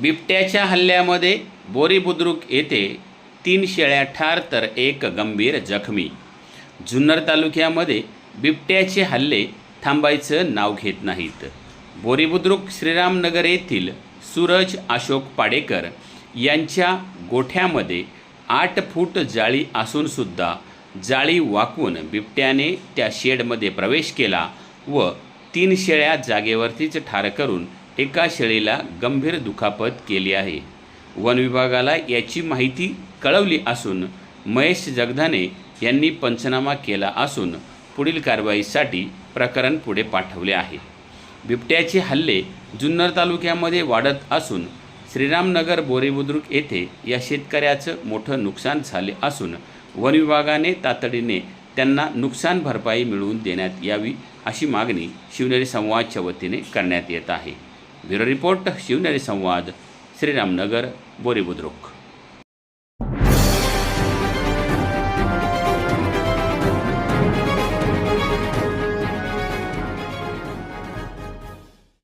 बिबट्याच्या हल्ल्यामध्ये बोरी बुद्रुक येथे तीन शेळ्या ठार तर एक गंभीर जखमी. जुन्नर तालुक्यामध्ये बिबट्याचे हल्ले थांबायचं नाव घेत नाहीत. बोरीबुद्रुक श्रीरामनगर येथील सूरज अशोक पाडेकर यांच्या गोठ्यामध्ये आठ फूट जाळी असूनसुद्धा जाळी वाकून बिबट्याने त्या शेडमध्ये प्रवेश केला व तीन शेळ्या जागेवरतीच ठार करून एका शेळीला गंभीर दुखापत केली आहे. वन विभागाला याची माहिती कळवली असून महेश जगधाने यांनी पंचनामा केला असून पुढील कारवाईसाठी प्रकरण पुढे पाठवले आहे. बिबट्याचे हल्ले जुन्नर तालुक्यामध्ये वाढत असून श्रीरामनगर बोरीबुद्रुक येथे या शेतकऱ्याचं मोठं नुकसान झाले असून वन विभागाने तातडीने त्यांना नुकसान भरपाई मिळवून देण्यात यावी अशी मागणी शिवनेरी संवादच्या वतीने करण्यात येत आहे. ब्युरो रिपोर्ट शिवनेरी संवाद श्रीरामनगर बोरीबुद्रुक.